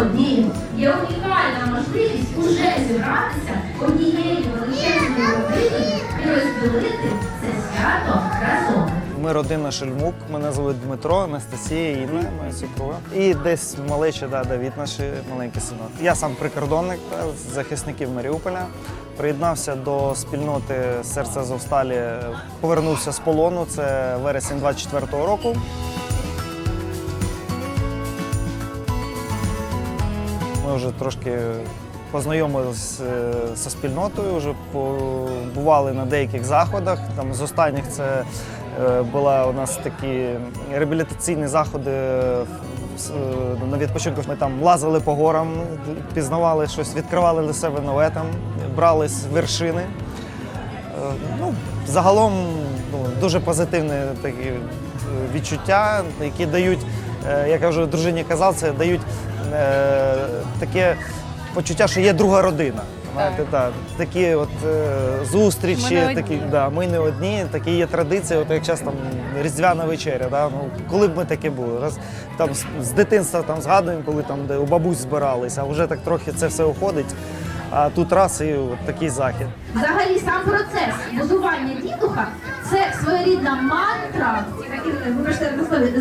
Україну є унікальна можливість уже зібратися однією величезною родиною і розділити це свято разом. Ми родина Шельмук, мене звуть Дмитро, Анастасія, Інна, моя супруга. І десь малече, да, Давід, наш маленький синок. Я сам прикордонник да, з захисників Маріуполя. Приєднався до спільноти серця Зовсталі, повернувся з полону. Це вересень 24-го року. Ми вже трошки познайомилися зі спільнотою, вже побували на деяких заходах. Там з останніх це е, була у нас такі реабілітаційні заходи е, е, на відпочинку. Ми там лазили по горам, пізнавали щось, відкривали для себе нове там, брали вершини. Е, Ну, загалом ну, дуже позитивні такі е, відчуття, які дають, е, я вже дружині казав, це дають е, таке почуття, що є друга родина. Знаєте, так. Такі от е, зустрічі, Ми не такі, одні. да, ми не одні, такі є традиції, от як зараз там різдвяна вечеря. Да? Ну, коли б ми таке були? Раз, там, з, з дитинства там, згадуємо, коли там де у бабусь збиралися, а вже так трохи це все уходить. А тут раз і от такий захід. Взагалі сам процес будування дідуха це своєрідна мантра, такі, вибачте на слові,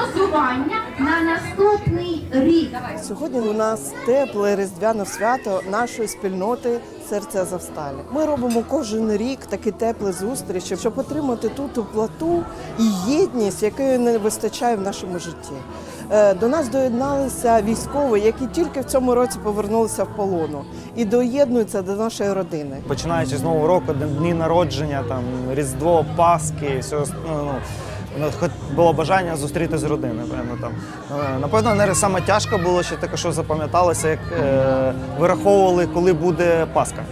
прогнозування на наступний рік. Сьогодні у нас тепле різдвяне свято нашої спільноти серця Завсталі. Ми робимо кожен рік такі теплі зустрічі, щоб отримати тут теплоту і єдність, якої не вистачає в нашому житті. Е, До нас доєдналися військові, які тільки в цьому році повернулися в полону і доєднуються до нашої родини. Починаючи з Нового року, дні народження, там, Різдво, Пасхи, все, ну, ну, хоч було бажання зустріти з родиною. Певно, там. Е, Напевно, не саме тяжко було ще таке, що запам'яталося, як е, вираховували, коли буде Пасха.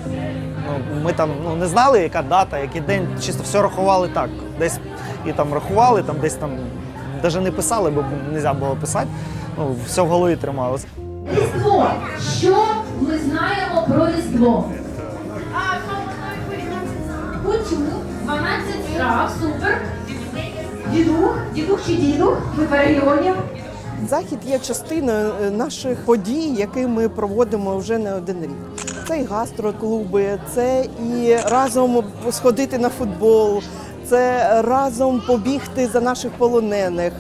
Ну, ми там ну, не знали, яка дата, який день, чисто все рахували так. Десь і там рахували, там десь там навіть не писали, бо не можна було писати. Ну, все в голові трималося. Різдво. Що ми знаємо про Різдво? Почув 12 страв, супер. Дідух, дідух чи дідух, ми перейонів. Захід є частиною е, наших подій, які ми проводимо вже не один рік. Це і гастроклуби, це і разом сходити на футбол, це разом побігти за наших полонених.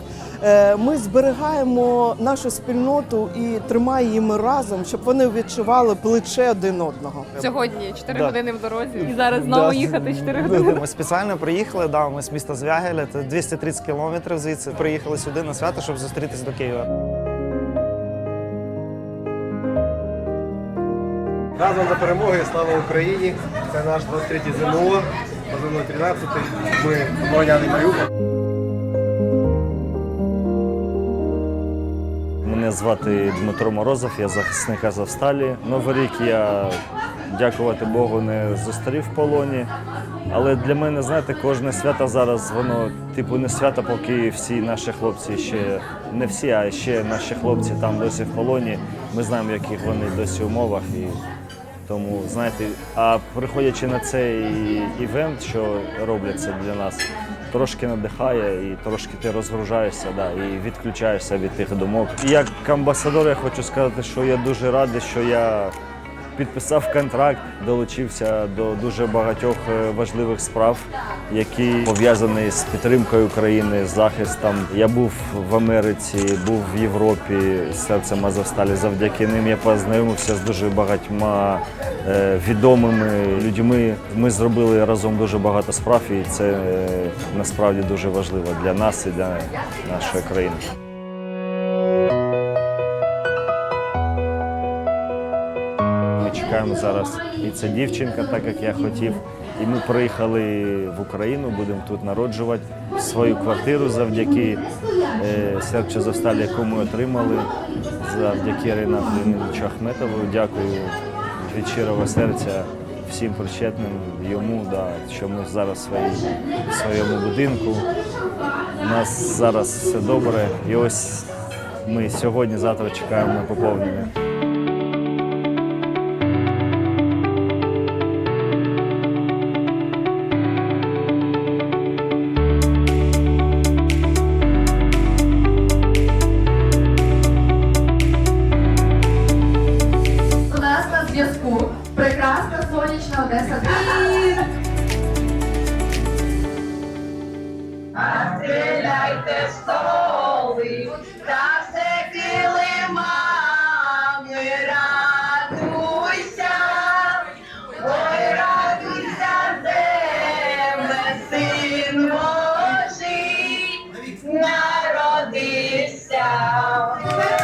Е, Ми зберігаємо нашу спільноту і тримаємо їм разом, щоб вони відчували плече один одного. Сьогодні 4 Да. години в дорозі. І зараз знову Да, їхати 4 години. Ми спеціально приїхали, да, ми з міста Звягеля, це 230 кілометрів звідси. Приїхали сюди на свято, щоб зустрітися до Києва. Разом за перемогою, слава Україні! Це наш 23-й ЗНО, позивно 13-й. Ми обороняли Маріуполь. Мене звати Дмитро Морозов, я захисник Азовсталі. Новий рік я, дякувати Богу, не зустрів в полоні. Але для мене, знаєте, кожне свято зараз, воно типу не свято, поки всі наші хлопці ще не всі, а ще наші хлопці там досі в полоні. Ми знаємо, в яких вони досі умовах. І тому, знаєте, а приходячи на цей івент, що робляться для нас, трошки надихає і трошки ти розгружаєшся да, і відключаєшся від тих думок. Як амбасадор я хочу сказати, що я дуже радий, що я підписав контракт, долучився до дуже багатьох е, важливих справ, які пов'язані з підтримкою України, з захистом. Я був в Америці, був в Європі з серцем Азовсталі. Завдяки ним я познайомився з дуже багатьма е, відомими людьми. Ми зробили разом дуже багато справ, і це е, насправді дуже важливо для нас і для нашої країни. Чекаємо зараз і це дівчинка, так як я хотів. І ми приїхали в Україну, будемо тут народжувати свою квартиру завдяки е, серцю Завсталі, яку ми отримали, завдяки Ренату Леонідовичу Ахметову. Дякую від щирого серця всім причетним йому, да, що ми зараз в своїй- в своєму будинку. У нас зараз все добре. І ось ми сьогодні-завтра чекаємо на поповнення. tchau.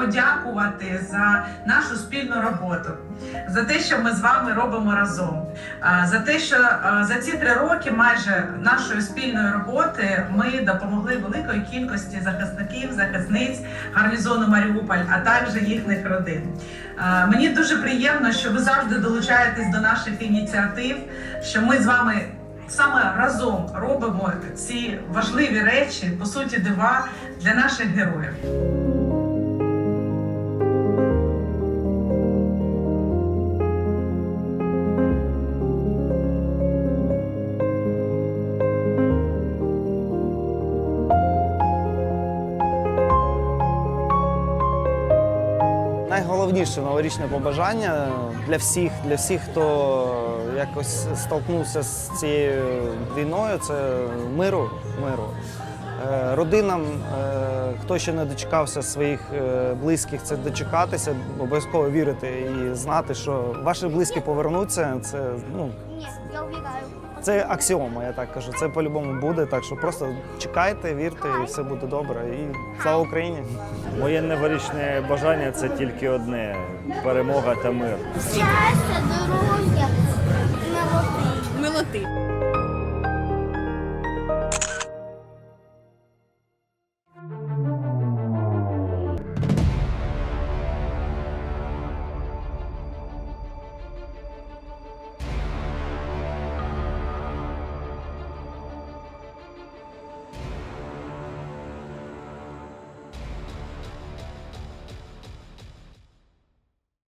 Подякувати за нашу спільну роботу, за те, що ми з вами робимо разом, за те, що за ці три роки майже нашої спільної роботи ми допомогли великої кількості захисників, захисниць гарнізону Маріуполь, а також їхніх родин. Мені дуже приємно, що ви завжди долучаєтесь до наших ініціатив, що ми з вами саме разом робимо ці важливі речі, по суті, дива для наших героїв. Найголовніше новорічне побажання для всіх, для всіх, хто якось столкнувся з цією війною, це миру, миру. Е, Родинам, е, хто ще не дочекався своїх е, близьких, це дочекатися, обов'язково вірити і знати, що ваші близькі повернуться. Це ну я. Це аксіома, я так кажу. Це по-любому буде. Так що просто чекайте, вірте, і все буде добре. І слава Україні! Моє новорічне бажання це тільки одне перемога та мир. Щастя, здоров'я, милоти. Милоти.